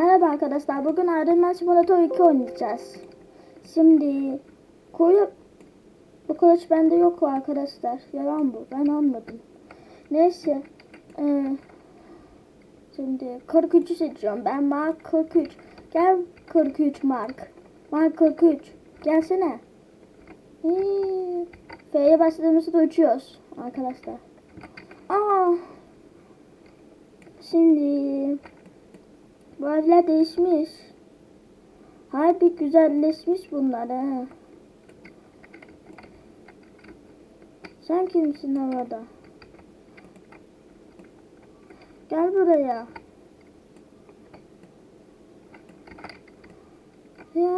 Merhaba arkadaşlar. Bugün Iron Simulator 2 oynayacağız. Şimdi koyu bu kılıç bende yok arkadaşlar. Yalan bu. Ben almadım. Neyse. Ee, şimdi 43'ü seçiyorum. Ben Mark 43. Gel 43 Mark. Mark 43. Gelsene. F'ye başladığımızda uçuyoruz arkadaşlar. Aa. Şimdi bu evler değişmiş. Harbi güzelleşmiş bunlar ha. Sen kimsin havada? Gel buraya. Ya.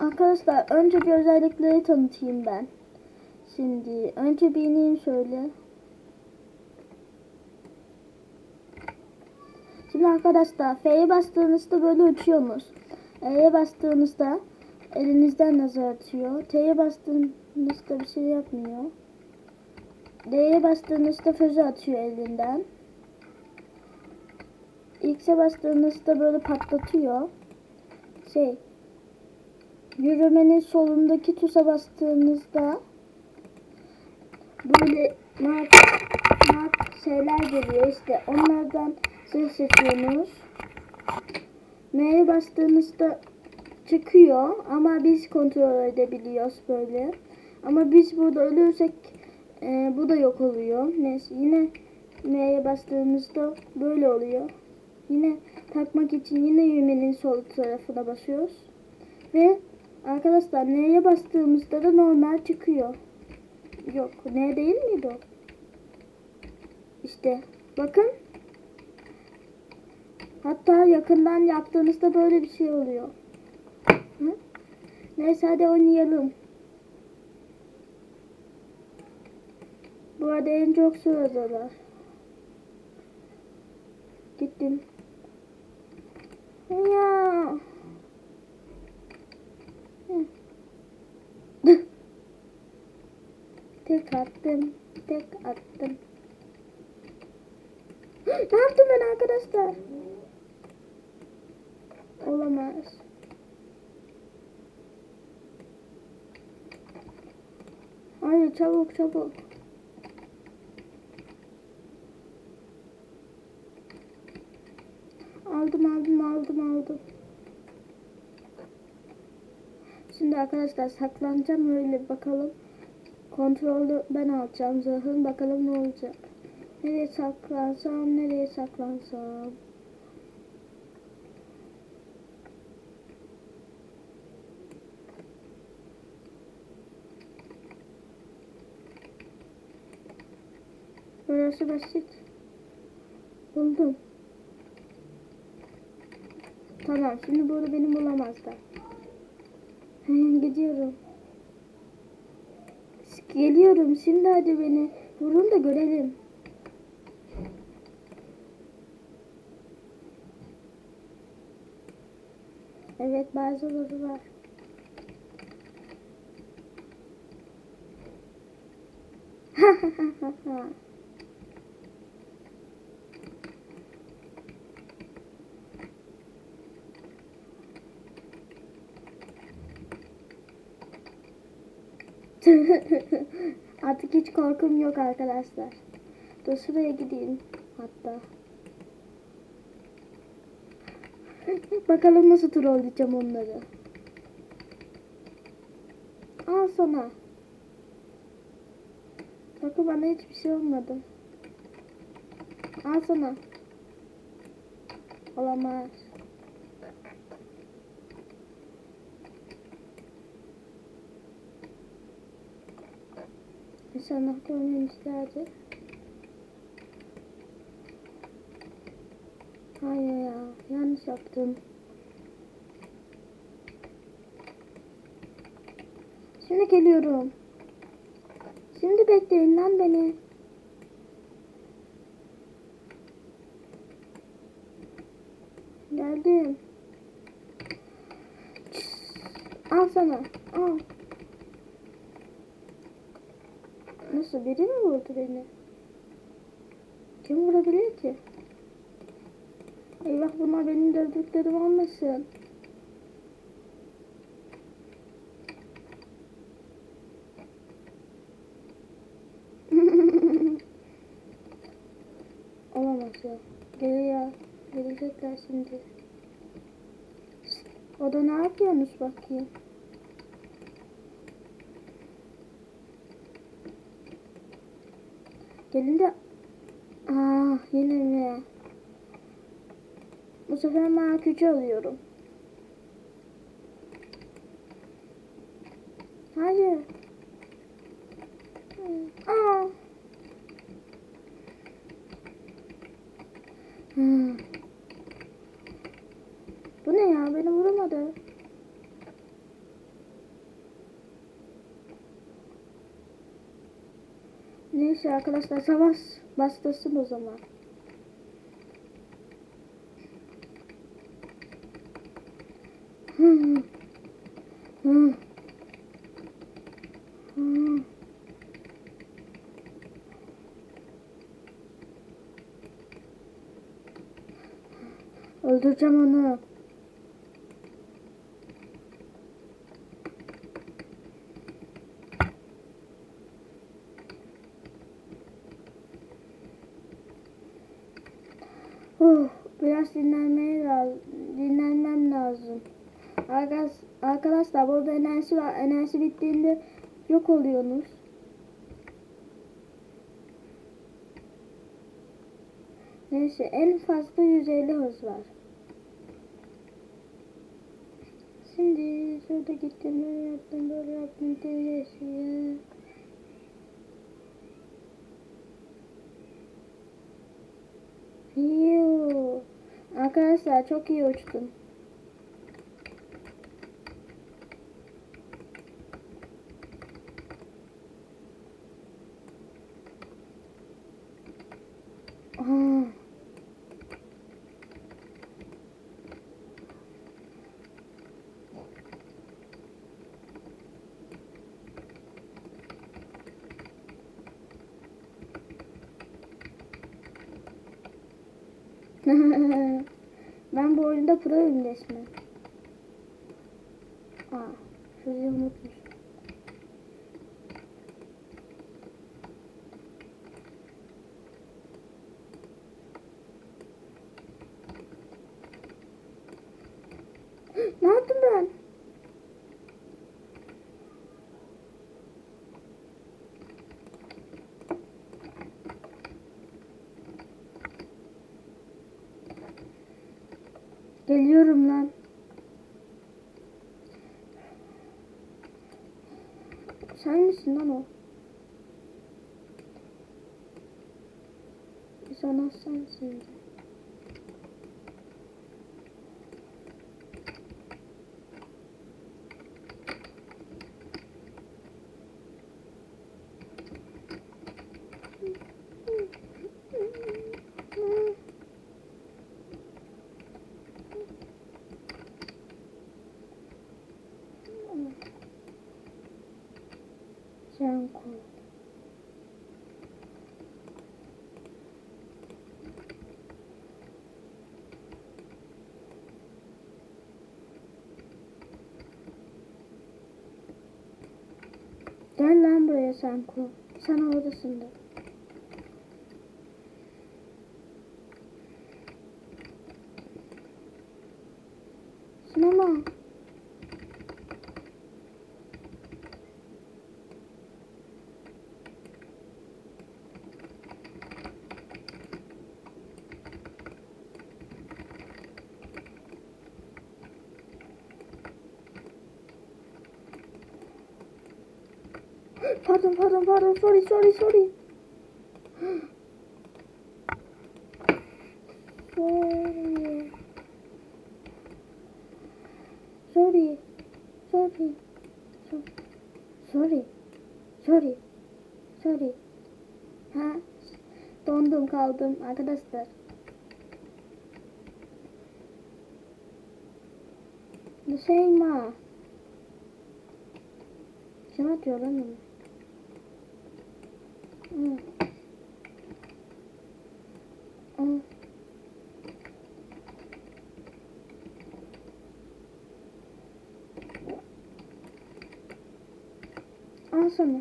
Arkadaşlar önce bir özellikleri tanıtayım ben. Şimdi önce bir ineyim şöyle. Şimdi arkadaşlar F'ye bastığınızda böyle uçuyorsunuz. E'ye bastığınızda elinizden nazar atıyor. T'ye bastığınızda bir şey yapmıyor. D'ye bastığınızda füze atıyor elinden. X'e bastığınızda böyle patlatıyor. Şey, yürümenin solundaki tuşa bastığınızda böyle mark, mark şeyler geliyor işte onlardan zırh seçiyorsunuz. M'ye bastığınızda çıkıyor ama biz kontrol edebiliyoruz böyle. Ama biz burada ölürsek e, bu da yok oluyor. Neyse yine M'ye bastığımızda böyle oluyor. Yine takmak için yine yürümenin sol tarafına basıyoruz. Ve arkadaşlar N'ye bastığımızda da normal çıkıyor. Yok ne değil miydi o? İşte bakın. Hatta yakından yaptığınızda böyle bir şey oluyor. Hı? Neyse hadi oynayalım. Bu arada en çok sıradalar. Gittim. Ya. Hı. Tek attım. Tek attım. ne yaptım ben arkadaşlar? Olamaz. Hayır çabuk çabuk. Aldım aldım aldım aldım. Şimdi arkadaşlar saklanacağım öyle bakalım. Kontrolü ben alacağım zırhın bakalım ne olacak. Nereye saklansam nereye saklansam. Burası basit. Buldum. Tamam şimdi burada beni bulamazlar. Gidiyorum. Geliyorum şimdi hadi beni vurun da görelim. Evet bazıları var. Artık hiç korkum yok arkadaşlar. Dur şuraya gideyim hatta. Bakalım nasıl trolleyeceğim onları. Al sana. Bakın bana hiçbir şey olmadı. Al sana. Olamaz. İnşallah görmemişlerdir. Hayır ya, yanlış yaptım. Şimdi geliyorum. Şimdi bekleyin lan beni. Geldim. Al sana. Al. Nasıl biri mi vurdu beni? Kim vurabilir ki? Eyvah bunlar benim dövdüklerim olmasın. Olamaz ya. Geliyor. Gelecekler şimdi. O da ne yapıyorsunuz bakayım? Gelin de... Aa yine mi? Bu sefer ben küçü alıyorum. Hayır. Aa. Hmm. Bu ne ya? Beni vuramadı. Neyse arkadaşlar savaş başlasın o zaman. Hmm. Hmm. Hmm. Öldüreceğim onu. Biraz dinlenmeye lazım. Dinlenmem lazım. Arkadaş, arkadaşlar burada enerji var. Enerji bittiğinde yok oluyorsunuz. Neyse en fazla 150 hız var. Şimdi şurada gittim böyle yaptım böyle yaptım diye şey. Yuu. Arkadaşlar çok iyi uçtum. Aa. ben bu oyunda proyum resmen. Aa, şurayı unutmuş. ne yaptım ben? Geliyorum lan. Sen misin lan o? Sana sensin. Sen koy. Gel lan buraya sen. Sen oradasın da. Sinema. Pardon pardon pardon sorry sorry sorry. Sorry. Sorry. Sorry. So- Sorry. Sorry. Sorry. Ha? Dondum kaldım arkadaşlar. Same ma. Kim atıyor lan onu? Al sana.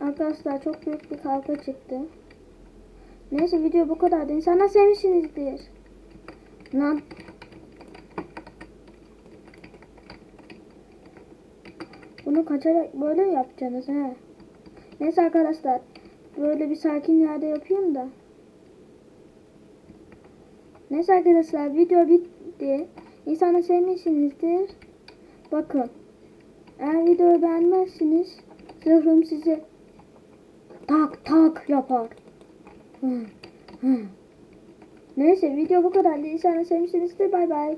Arkadaşlar çok büyük bir kavga çıktı. Neyse video bu kadardı. İnsanlar sevmişsinizdir. Lan. Bunu kaçarak böyle yapacaksınız he. Neyse arkadaşlar. Böyle bir sakin yerde yapayım da. Neyse arkadaşlar video bitti. İnsanlar sevmişsinizdir. Bakın. Eğer videoyu beğenmezsiniz zırhım size tak tak yapar. Neyse video bu kadar. İnsanlar sevmişsinizdir. Bay bay.